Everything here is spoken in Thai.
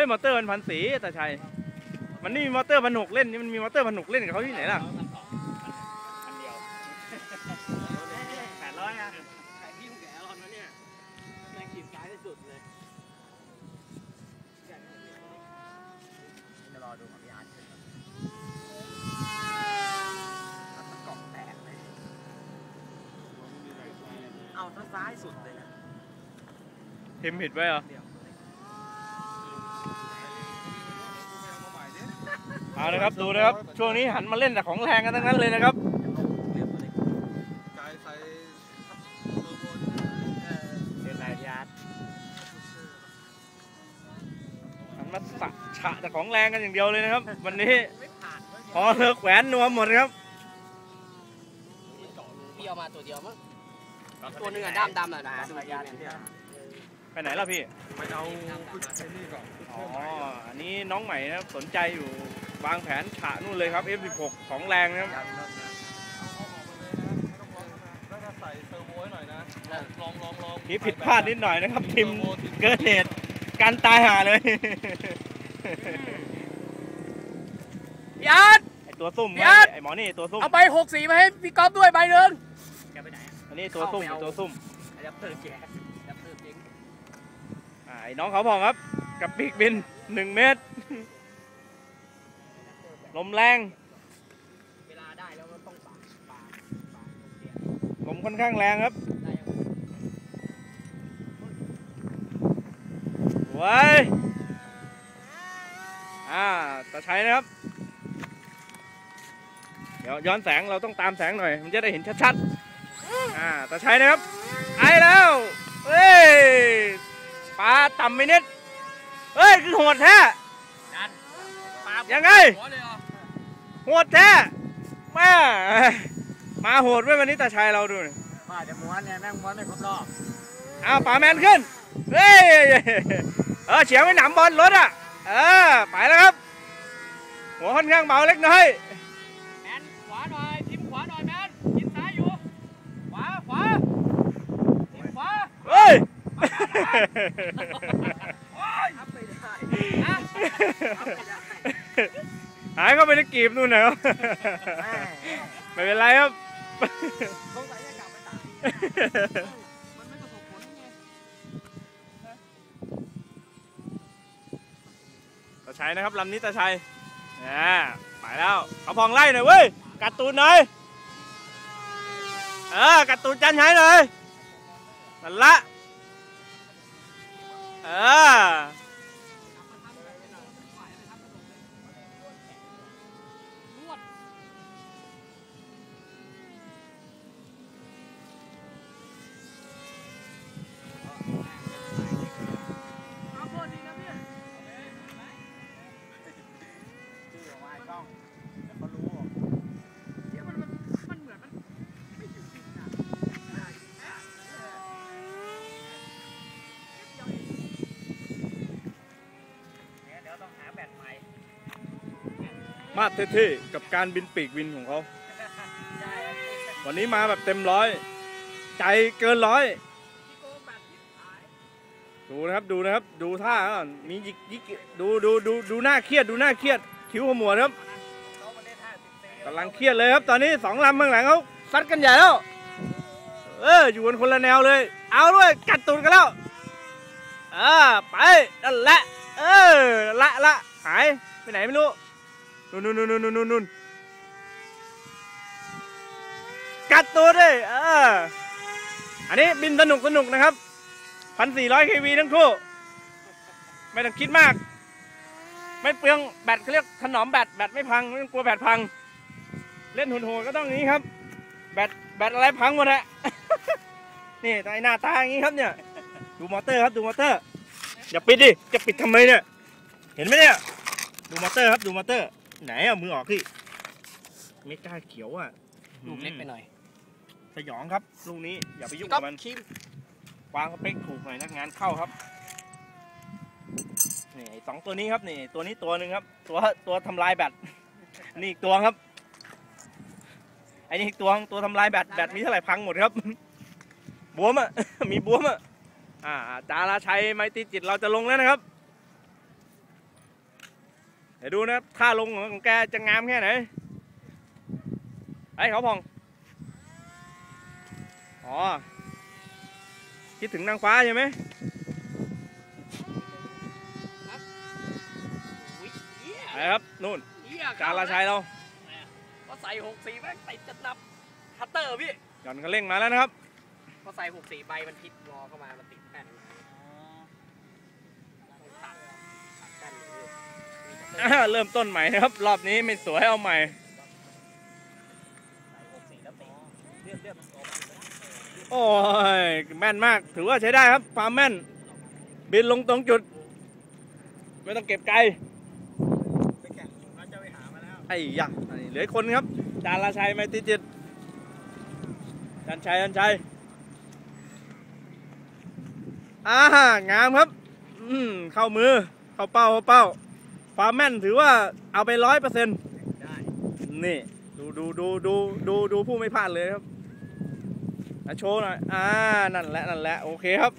ฮ้ยมอเตอร์มันพันสีตาชัยมันนี่มีมอเตอร์พันหกเล่นนี่มันมีมอเตอร์พันหกเล่นกับเขาที่ไหนล่ะอันเดียวแปดร้อยอะขายพี่มึงแกะรอนวะเนี่ยแม่งขีดซ้ายที่สุดเลยจะรอดูของพี่อาร์ตขึ้นครับมันกล่องแตกเลยเอาซะซ้ายสุดเลยนะเทมผิดไว้เหรอ เดียวเอานะครับดูนะครับช่วงนี้หันมาเล่นแต่ของแรงกันทั้งนั้นเลยนะครับกายใส่เทอร์โบเดินไหนพี่อาร์ตหันมาสะฉะแต่ของแรงกันอย่างเดียวเลยนะครับ วันนี้ไม่ผ่านพอเลิกแขวนนวมหมดครับพี่เอามาตัวเดียวมั้งตัวหนึงอะดำดำอะนะดูดีเนี่ยไปไหนล่ะพี่ไปเอาพุทธไอ้นี่ก่อนอ๋ออันนี้น้องใหม่นะครับสนใจอยู่ วางแผนฉะนู่นเลยครับ F16 ของแรงนะครับต้องลองนะต้องลองนะถ้าจะใส่เซอร์โวยหน่อยนะลองลองลองผิดพลาดนิดหน่อยนะครับทีมเกิดเหตุการตายหาเลยพี่อาร์ตไอตัวซุ่มพี่อาร์ต ไอหมอนี่ตัวซุ่มเอาไปหกสีมาให้พี่ก๊อฟด้วยใบหนึ่งแกไปไหนอะอันนี้ตัวซุ่มตัวซุ่มแอปเปิลแกแอปเปิลจริงอ่าไอ้น้องเขาพองครับ กับปีกบินหนึ่งเมตร ลมแรง เวลาได้แล้วมันต้องปาดปาดปาดโอเคลมค่อนข้างแรงครับได้ยังไว้ยอ่าตาใช้นะครับ เดี๋ยวย้อนแสงเราต้องตามแสงหน่อย มันจะได้เห็นชัดๆ อ่าตาใช้นะครับ ไอแล้วเฮ้ยปลาต่ำไปนิดเฮ้ย คือโหดแท้ ยังไงหัวเลยเหรอโหดแท้แม่มาโหดไว้ยวันนี้ตาชัยเราดูหน่อยว่าจะม้วนเนี่ยแม่งม้วนไม่ครบรอบเอาป่าแมนขึ้นเฮ้ยเออเฉียงไว้หนามบอลรถอะเออไปแล้วครับ หัวค่อนข้างเบาเล็กน้อยแมนขวาหน่อยทิมขวาหน่อยแมนทิมซ้ายอยู่ขวาขวาทิมขวาเฮ้ยทับไม่ได้ฮะทับไม่ได้ หายเข้าไปในกีบนู่นนะครับแม่ไม่เป็นไรครับสงสัยจะกลับไปตายมันไม่ประสบผลไงตาชัยนะครับลำนี้ตาชัยอ่าไปแล้วเขาพองไล่หน่อยเว้ยกัดตูนหน่อยเออกัดตูนจันใช้หน่อยนั่นละเออ เอาโทษดีนะพี่ ชื่อของไอ้กล้องเดี๋ยวเขารู้ เดี๋ยวมันมันมันเหมือนมันไม่ถึงจริงนะ เดี๋ยวต้องหาแบตใหม่ มาดเท่ๆกับการบินปีกวินของเขา วันนี้มาแบบเต็มร้อย ใจเกินร้อย ดูนะครับดูนะครับ ดูท่าก่อนมียิกยิกดูดูดูดูหน้าเครียดดูหน้าเครียด คิ้วขมวดครับกำลังเครียดเลยครับ ตอนนี้สองลำข้างหลังเขาซัดกันใหญ่แล้ว เอออยู่กันคนละแนวเลย เอาด้วยกัดตูดกันแล้วเออไปนั่นแหละ เออละละหายไปไหนไม่รู้ นู่นนู่นนู่นนู่นนู่นนุนกัดตูดเลยเอออันนี้บินสนุกสนุกนะครับพันสี่ร้อยเควีทั้งคู่ ไม่ต้องคิดมาก ไม่เปลืองแบตเขาเรียกถนอมแบตแบตไม่พังไม่ต้องกลัวแบตพัง เล่นหุ่นโหก็ต้องอย่างนี้ครับ แบตแบตอะไรพังหมดอะนี่ตาหน้าตาอย่างนี้ครับเนี่ย ดูมอเตอร์ครับดูมอเตอร์อย่าปิดดิจะปิดทำไมเนี่ย เห็นไหมเนี่ย ดูมอเตอร์ครับดูมอเตอร์ ไหนเอามือออกที่ไม่กล้าเขียวอะลูกเล็กไปหน่อย สยองครับลูกนี้อย่าไปยุ่งก็กับมันคิมวางสเปคถูกหน่อยนักงานเข้าครับนี่ไอ้สองตัวนี้ครับนี่ ตัวนี้ตัวหนึ่งครับ ตัวตัวทำลายแบตนี่อีกตัวครับไอ้นี่อีกตัวตัวทำลายแบตแบตมีเท่าไหร่พังหมดครับบวมอะมีบวมอะอ่าจาราชัยไมตรีจิตเราจะลงแล้วนะครับ เดี๋ยวดูนะครับท่าลงของแกจะงามแค่ไหนไอ้เขาพอง อ๋อ คิดถึงนางฟ้าใช่ไหมอุ้ยเหี้ยไปครับ นู่นเหี้ยจาราชัยเราก็ใส่หกสี่แม่งติดจะนับคัตเตอร์พี่หย่อนคันเร่งมาแล้วนะครับ พอใส่หกสี่ใบมันพลิกงอเข้ามา มันติดแป้นต้องตัดตัดแป้นเลยพี่มีคัต เริ่มต้นใหม่นะครับ รอบนี้ไม่สวยเอาใหม่อดเลือดมันออกมาเลยนะโอ้ยแม่นมากถือว่าใช้ได้ครับความแม่น บินลงตรงจุด ไม่ต้องเก็บไกลไปแข่งเขาจะไปหามาแล้วไอ้ยะอันนี้เหลือคนครับ จาราชัยไมตรีจิตจันชัยจันชัยอ่างามครับ อืมเข้ามือ เข้าเป้าเข้าเป้า ความแม่นถือว่าเอาไปร้อยเปอร์เซ็นต์ได้นี่ ดูดูดูดูดูดูผู้ไม่พลาดเลยครับอะโชว์หน่อย อ่า นั่นแหละ นั่นแหละ โอเคครับ